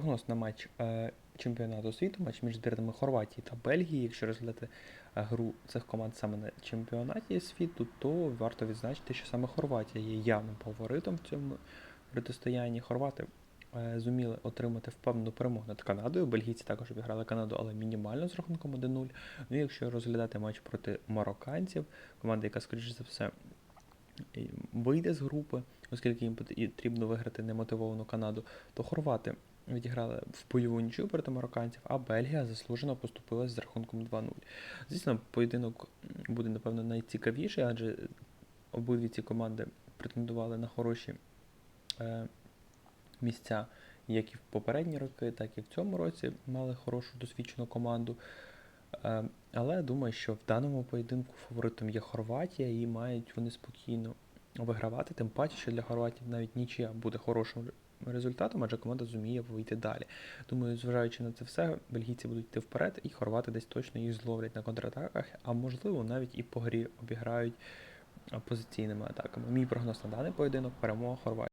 Прогноз на матч е, чемпіонату світу, матч між збірними Хорватії та Бельгії. Якщо розглядати е, гру цих команд саме на чемпіонаті світу, то варто відзначити, що саме Хорватія є явним фаворитом в цьому протистоянні. Хорвати е, зуміли отримати впевнену перемогу над Канадою. Бельгійці також обіграли Канаду, але мінімально з рахунком 1-0. Ну якщо розглядати матч проти марокканців, команда, яка, скоріш за все, вийде з групи, оскільки їм потрібно виграти немотивовану Канаду, то хорвати відіграли в бойову нічию проти марокканців, а Бельгія заслужено поступилась з рахунком 2-0. Звісно, поєдинок буде, напевно, найцікавіший, адже обидві ці команди претендували на хороші е, місця, як і в попередні роки, так і в цьому році мали хорошу досвідчену команду. Е, Але думаю, що в даному поєдинку фаворитом є Хорватія і мають вони спокійно вигравати, тим паче, що для Хорватів навіть нічия буде хорошим результатом, адже команда зуміє вийти далі. Думаю, зважаючи на це все, бельгійці будуть йти вперед, і хорвати десь точно їх зловлять на контратаках, а можливо навіть і по грі обіграють позиційними атаками. Мій прогноз на даний поєдинок перемога Хорватії.